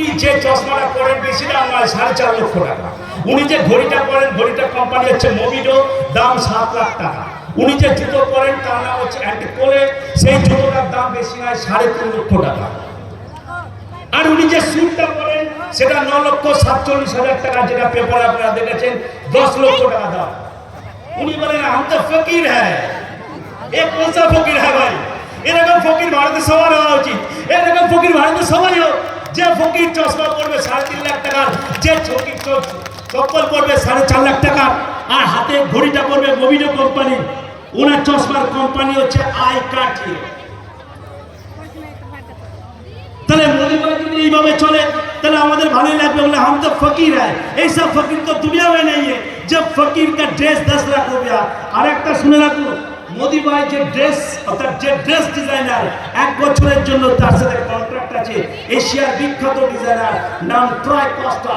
উনি যে চশমাটা পরেন বেশি দাম নয় সাড়ে চার লক্ষ টাকা। উনি যে ঘড়িটা পরেন, ঘড়িটা কোম্পানি হচ্ছে মোবিডো দাম সাত লাখ টাকা। উনি যে জুতো পরেন, তার নাম হচ্ছে পরে সেই জুতোটার দাম বেশি নয়, সাড়ে তিন লক্ষ টাকা। আর উনি যে স্যুটটা পরেন, সেটা ন লক্ষ সাতচল্লিশ হাজার টাকা, যেটা পেপার আপনারা দেখেছেন, দশ লক্ষ টাকা দাম। উনি বলেন, আমি তো ফকির হ্যাঁ। এ কোন ফকির হ্যাঁ ভাই? এরকম ফকির ভারতে সবার হওয়া উচিত। এরকম ফকির ভারতে সবাই হোক। যে ফকির চশমা পড়বে সাড়ে তিন লাখ টাকার, যে ফকির চপ্পল পড়বে সাড়ে চার লাখ টাকার, আর হাতে ঘড়িটা পড়বে মোবিনো কোম্পানি। ওনার চশমার কোম্পানি হচ্ছে আই কাঠি তাহলে মদিনা যদি এইভাবে চলে, তাহলে আমাদের ভালোই লাগবে বলে হাম তো ফকির হ্যাঁ এইসব ফকির তো দুনিয়া হয়ে নেই যে ফকির কা ড্রেস দশ লাখ রুপিয়া আর একটা শুনে রাখুন যে ড্রেস, অর্থাৎ যে ড্রেস ডিজাইনার এক বছরের জন্য তার সাথে কন্ট্রাক্ট আছে, এশিয়ার বিখ্যাত ডিজাইনার, নাম ট্রয় কস্টা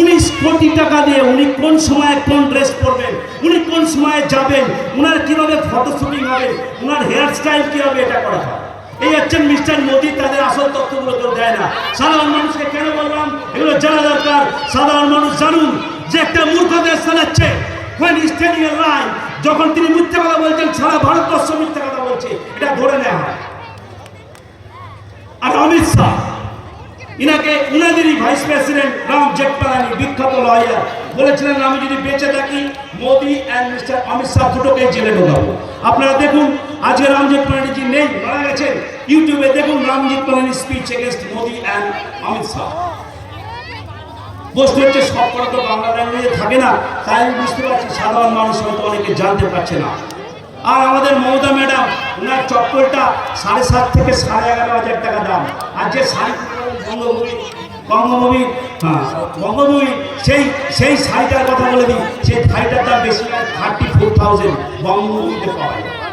উনিশ কোটি টাকা দিয়ে উনি কোন সময় কোন ড্রেস পরবেন, উনি কোন সময় যাবেন হবে হেয়ার স্টাইল এটা করা হয়? এই হচ্ছেন মিস্টার মোদি, তাদের আসল তথ্যগুলো দেয় না। সাধারণ মানুষকে কেন বললাম? এগুলো জানা দরকার। সাধারণ মানুষ জানুন যে একটা মূর্খ দেশ চালাচ্ছে when he standing in line যখন তিনি মিথ্যা কথা বলছেন, সারা ভারতবর্ষ মিথ্যা কথা বলছে, এটা ধরে নেওয়া হয়। আর অমিত শাহ, ইনাকে উনাদেরই ভাইস প্রেসিডেন্ট রাম জেঠমালানি বিখ্যাত লয়ার বলেছিলেন, আমি যদি বেঁচে থাকি, মোদি অ্যান্ড মিস্টার অমিত শাহ দুটোকে জেলে ঢোকাবো। আপনারা দেখুন, আজকে রাম জেঠমালানিজি নেই, মারা গেছেন। ইউটিউবে দেখুন, Ram Jethmalani speech against Modi and Amit Shah. বস্তু হচ্ছে, সব কথা তো বাংলা ল্যাঙ্গুয়েজে থাকে না, তাই আমি বুঝতে পারছি সাধারণ মানুষ হয়তো অনেকে জানতে পারছে না। আর আমাদের মমতা ম্যাডাম, ওনার চপ্পলটা সাড়ে সাত থেকে সাড়ে এগারো হাজার টাকা দাম। আর যে শাড়ি বঙ্গভূমি বঙ্গভূমি হ্যাঁ বঙ্গভূমি সেই সেই শাড়িটার কথা বলে দিই, সেই শাড়িটার দাম বেশি থার্টি ফোর থাউজেন্ড বঙ্গভূমিতে পাওয়া যায়।